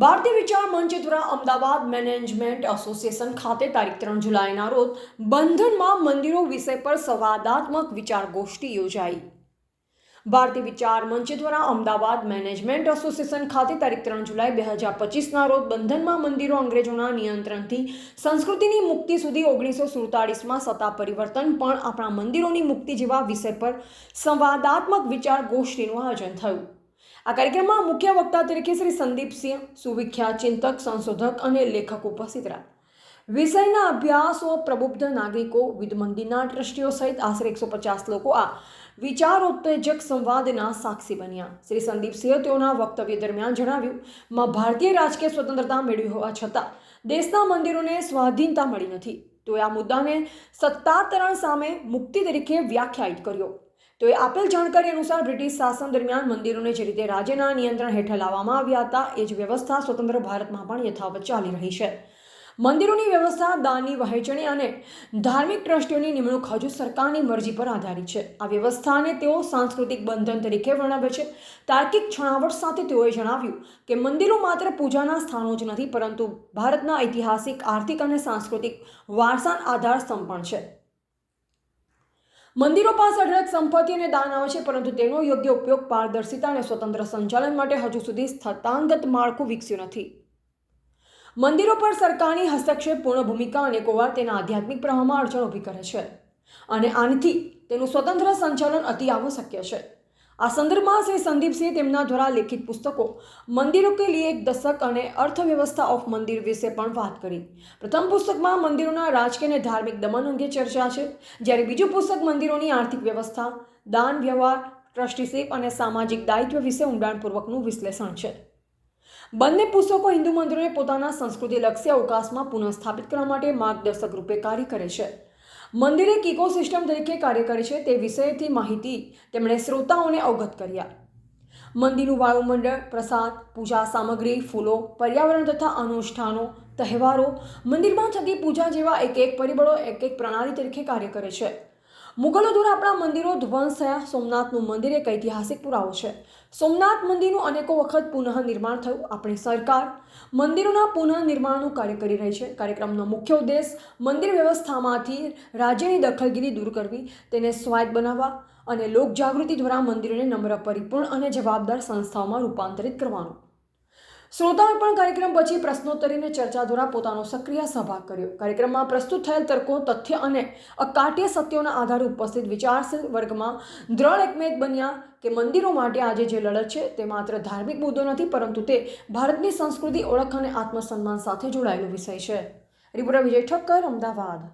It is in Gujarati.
ભારતીય વિચાર મંચ દ્વારા અમદાવાદ મેનેજમેન્ટ એસોસિએશન ખાતે તારીખ ત્રણ જુલાઈના રોજ બંધનમાં મંદિરો વિષય પર સંવાદાત્મક વિચાર ગોષ્ઠી યોજાઈ. ભારતીય વિચાર મંચ દ્વારા અમદાવાદ મેનેજમેન્ટ એસોસિએશન ખાતે તારીખ ત્રણ જુલાઈ બે હજાર પચીસના રોજ બંધનમાં મંદિરો અંગ્રેજોના નિયંત્રણથી સંસ્કૃતિની મુક્તિ સુધી ઓગણીસો સુડતાળીસમાં સત્તા પરિવર્તન પણ આપણા મંદિરોની મુક્તિ જેવા વિષય પર સંવાદાત્મક વિચાર ગોષ્ઠીનું આયોજન થયું. આ કાર્યક્રમમાં મુખ્ય વક્તા તરીકે શ્રી સંદીપસિંહ સુવિખ્યાત ચિંતક, સંશોધક અને લેખક ઉપસ્થિત રહ્યા. વિષયના અભ્યાસો પ્રબુદ્ધ નાગરિકો વિવિધ ટ્રસ્ટીઓ સહિત આશરે એકસો પચાસ લોકો આ વિચારોત્તેજક સંવાદના સાક્ષી બન્યા. શ્રી સંદીપસિંહે તેઓના વક્તવ્ય દરમિયાન જણાવ્યું, માં ભારતીય રાજકીય સ્વતંત્રતા મેળવી હોવા છતાં દેશના મંદિરોને સ્વાધીનતા મળી નથી. તો આ મુદ્દાને સત્તાતરણ સામે મુક્તિ તરીકે વ્યાખ્યાયિત કર્યો. તો એ આપેલ જાણકારી અનુસાર બ્રિટિશ શાસન દરમિયાન મંદિરોને જે રીતે રાજ્યના નિયંત્રણ હેઠળ લાવવામાં આવ્યા હતા, એ જ વ્યવસ્થા સ્વતંત્ર ભારતમાં પણ યથાવત ચાલી રહી છે. મંદિરોની વ્યવસ્થા, દાનની વહેંચણી અને ધાર્મિક ટ્રસ્ટીઓની નિમણૂક હજુ સરકારની મરજી પર આધારિત છે. આ વ્યવસ્થાને તેઓ સાંસ્કૃતિક બંધન તરીકે વર્ણવે છે. તાર્કિક છણાવટ સાથે તેઓએ જણાવ્યું કે મંદિરો માત્ર પૂજાના સ્થાનો જ નથી, પરંતુ ભારતના ઐતિહાસિક, આર્થિક અને સાંસ્કૃતિક વારસાના આધાર સ્તંભ પણ છે. મંદિરો પાસે અઢળક સંપત્તિ અને દાન આવે છે, પરંતુ તેનો યોગ્ય ઉપયોગ પારદર્શિતા અને સ્વતંત્ર સંચાલન માટે હજુ સુધી સ્થતાંગત માળખું વિકસ્યું નથી. મંદિરો પર સરકારની હસ્તક્ષેપપૂર્ણ ભૂમિકા અને વાર તેના આધ્યાત્મિક પ્રવાહમાં અડચણ ઊભી કરે છે. અને આનાથી તેનું સ્વતંત્ર સંચાલન અતિ આવશ્યક છે. આ સંદર્ભમાં શ્રી સંદીપસિંહ તેમના દ્વારા લેખિત પુસ્તકો, મંદિરો કે લીએ એક દશક અને અર્થવ્યવસ્થા ઓફ મંદિર વિશે પણ વાત કરી. પ્રથમ પુસ્તકમાં મંદિરોના રાજકીય અને ધાર્મિક દમન અંગે ચર્ચા છે. જ્યારે બીજું પુસ્તક મંદિરોની આર્થિક વ્યવસ્થા, દાન વ્યવહાર, ટ્રસ્ટીશીપ અને સામાજિક દાયિત્વ વિશે ઊંડાણપૂર્વકનું વિશ્લેષણ છે. બંને પુસ્તકો હિન્દુ મંદિરોને પોતાના સંસ્કૃતિલક્ષી અવકાશમાં પુનઃસ્થાપિત કરવા માટે માર્ગદર્શક રૂપે કાર્ય કરે છે. મંદિર એક ઇકોસિસ્ટમ તરીકે કાર્ય કરે છે તે વિષયથી માહિતી તેમણે શ્રોતાઓને અવગત કર્યા. મંદિરનું વાયુમંડળ, પ્રસાદ, પૂજા સામગ્રી, ફૂલો, પર્યાવરણ તથા અનુષ્ઠાનો, તહેવારો, મંદિરમાં થતી પૂજા જેવા એક એક પરિબળો એક એક પ્રણાલી તરીકે કાર્ય કરે છે. મુગલો દ્વારા આપણા મંદિરો ધ્વંસ થયા સોમનાથનું મંદિર એક ઐતિહાસિક પુરાવો છે. સોમનાથ મંદિરનું અનેકો વખત પુનઃનિર્માણ થયું. આપણી સરકાર, મંદિરોના પુનઃનિર્માણનું કાર્ય કરી રહી છે. કાર્યક્રમનો મુખ્ય ઉદ્દેશ મંદિર વ્યવસ્થામાંથી રાજ્યની દખલગીરી દૂર કરવી, તેને સ્વાયત્ત બનાવવા અને લોકજાગૃતિ દ્વારા મંદિરોને નમ્ર, પરિપૂર્ણ અને જવાબદાર સંસ્થાઓમાં રૂપાંતરિત કરવાનું. શ્રોતાઓએ પણ કાર્યક્રમ પછી પ્રશ્નોત્તરીને ચર્ચા દ્વારા પોતાનો સક્રિય સહભાગ કર્યો. કાર્યક્રમમાં પ્રસ્તુત થયેલ તર્કો, તથ્ય અને અકાટ્ય સત્યોના આધારે ઉપસ્થિત વિચારશીલ વર્ગમાં દ્રઢ એકમેત બન્યા કે મંદિરો માટે આજે જે લડત છે તે માત્ર ધાર્મિક મુદ્દો નથી, પરંતુ તે ભારતની સંસ્કૃતિ ઓળખ અને આત્મસન્માન સાથે જોડાયેલો વિષય છે. રિપોર્ટર વિજય ઠક્કર, અમદાવાદ.